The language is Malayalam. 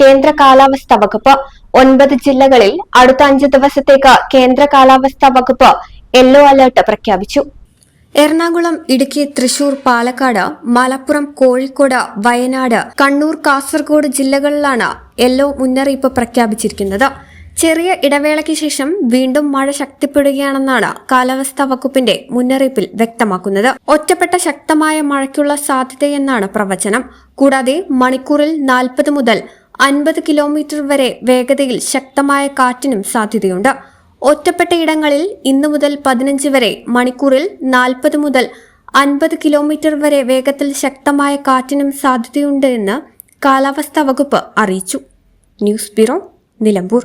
കേന്ദ്ര കാലാവസ്ഥ വകുപ്പ്. ഒൻപത് ജില്ലകളിൽ അടുത്ത അഞ്ച് ദിവസത്തേക്ക് കേന്ദ്ര കാലാവസ്ഥ വകുപ്പ് യെല്ലോ അലർട്ട് പ്രഖ്യാപിച്ചു. എറണാകുളം ഇടുക്കി തൃശൂർ പാലക്കാട് മലപ്പുറം കോഴിക്കോട് വയനാട് കണ്ണൂർ കാസർഗോഡ് ജില്ലകളിലാണ് യെല്ലോ മുന്നറിയിപ്പ് പ്രഖ്യാപിച്ചിരിക്കുന്നത്. ചെറിയ ഇടവേളയ്ക്ക് ശേഷം വീണ്ടും മഴ ശക്തിപ്പെടുകയാണെന്നാണ് കാലാവസ്ഥാ വകുപ്പിന്റെ മുന്നറിയിപ്പിൽ വ്യക്തമാക്കുന്നത്. ഒറ്റപ്പെട്ട ശക്തമായ മഴയ്ക്കുള്ള സാധ്യതയെന്നാണ് പ്രവചനം. കൂടാതെ മണിക്കൂറിൽ നാൽപ്പത് മുതൽ അൻപത് കിലോമീറ്റർ വരെ വേഗതയിൽ ശക്തമായ കാറ്റിനും സാധ്യതയുണ്ട്. ഒറ്റപ്പെട്ട ഇടങ്ങളിൽ ഇന്ന് മുതൽ പതിനഞ്ച് വരെ മണിക്കൂറിൽ നാൽപ്പത് മുതൽ അൻപത് കിലോമീറ്റർ വരെ വേഗത്തിൽ ശക്തമായ കാറ്റിനും സാധ്യതയുണ്ട് എന്ന് കാലാവസ്ഥാ വകുപ്പ് അറിയിച്ചു. News bureau Nilambur.